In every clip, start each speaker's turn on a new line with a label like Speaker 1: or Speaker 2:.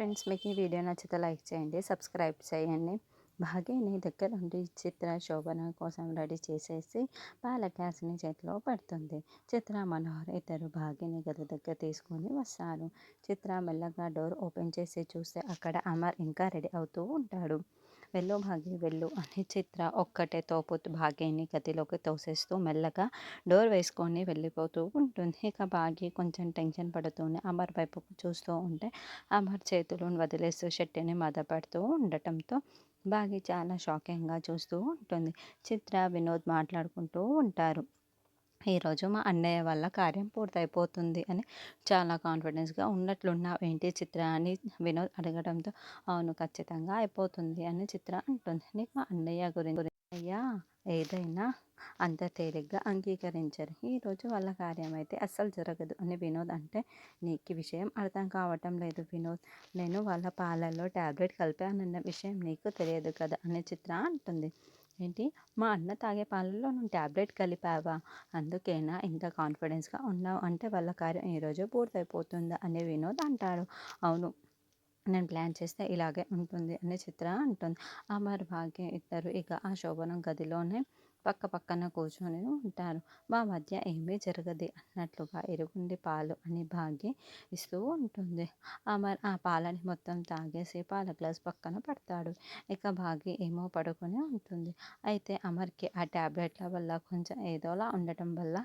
Speaker 1: Friends మీకు ఈ video నచ్చితే లైక్ చేయండి సబ్స్క్రైబ్ చేయండి. భాగ్యని దగ్గర ఉండి చిత్ర శోభన కోసం రెడీ చేసేసి పాల గ్యాస్ని చేతిలో పెడుతుంది. చిత్ర మనోహర్ ఇద్దరు భాగ్యని గది దగ్గర తీసుకొని వస్తారు. చిత్ర మెల్లగా డోర్ ఓపెన్ చేసి చూస్తే అక్కడ అమర్ ఇంకా రెడీ అవుతూ ఉంటాడు. వెళ్ళు భాగ్య వెళ్ళు అని చిత్ర ఒక్కటే తోపు భాగ్యని గదిలోకి తోసేస్తూ మెల్లగా డోర్ వేసుకొని వెళ్ళిపోతూ ఉంటుంది. ఇక భాగ్య కొంచెం టెన్షన్ పడుతూనే అమర్ వైపుకు చూస్తూ ఉంటే అమర్ చేతులను వదిలేస్తూ షెట్టిని మదపడుతూ ఉండటంతో భాగ్య చాలా షాకింగ్గా చూస్తూ ఉంటుంది. చిత్ర వినోద్ మాట్లాడుకుంటూ ఉంటారు. ఈరోజు మా అన్నయ్య వల్ల కార్యం పూర్తయిపోతుంది అని చాలా కాన్ఫిడెన్స్గా ఉన్నట్లున్నావు. ఏంటి? చిత్ర అని వినోద్ అడగడంతో అవును ఖచ్చితంగా అయిపోతుంది అని చిత్ర అంటుంది. నీకు మా అన్నయ్య గురించి అయ్యా ఏదైనా అంత తేలిగ్గా అంగీకరించరు. ఈరోజు వాళ్ళ కార్యం అయితే అస్సలు జరగదు అని వినోద్ అంటే నీకు విషయం అర్థం కావటం లేదు వినోద్. నేను వాళ్ళ పాలల్లో ట్యాబ్లెట్ కలిపానన్న విషయం నీకు తెలియదు కదా అని చిత్ర అంటుంది. ఏంటి? మా అన్న తాగే పాలల్లో నువ్వు ట్యాబ్లెట్ కలిపావా? అందుకేనా ఇంత కాన్ఫిడెన్స్గా ఉన్నావు? అంటే వాళ్ళ కార్యం ఈరోజు పూర్తయిపోతుందా? అని వినోద్ అంటాడు. అవును నేను ప్లాన్ చేస్తే ఇలాగే ఉంటుంది అని చిత్ర అంటుంది. అమర్ భాగ్య ఇద్దరు ఇక ఆ శోభనం గదిలోనే పక్క పక్కన కూర్చొని ఉంటారు. మా మధ్య ఏమీ జరగదు అన్నట్లుగా ఎరుగుండి పాలు అని భాగ్య ఇస్తూ ఉంటుంది. అమర్ ఆ పాలని మొత్తం తాగేసి పాల గ్లాస్ పక్కన పడతాడు. ఇక భాగ్య ఏమో పడుకొని ఉంటుంది. అయితే అమర్కి ఆ ట్యాబ్లెట్ల వల్ల కొంచెం ఏదోలా ఉండటం వల్ల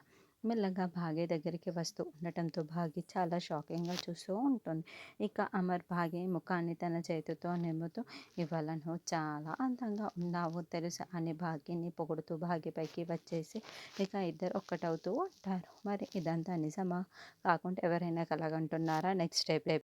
Speaker 1: మెల్లగా భాగ్య దగ్గరికి వస్తూ ఉండటంతో భాగ్య చాలా షాకింగ్గా చూస్తూ ఉంటుంది. ఇక అమర్ భాగ్య ముఖాన్ని తన చేతితో నిమ్ముతూ ఇవాళ నువ్వు చాలా అందంగా ఉన్నావు తెలుసా అని భాగ్యని పొగుడుతూ భాగ్యపైకి వచ్చేసి ఇక ఇద్దరు ఒక్కటవుతూ ఉంటారు. మరి ఇదంతా నిజమా? కాకుండా ఎవరైనా కలగంటున్నారా? Next step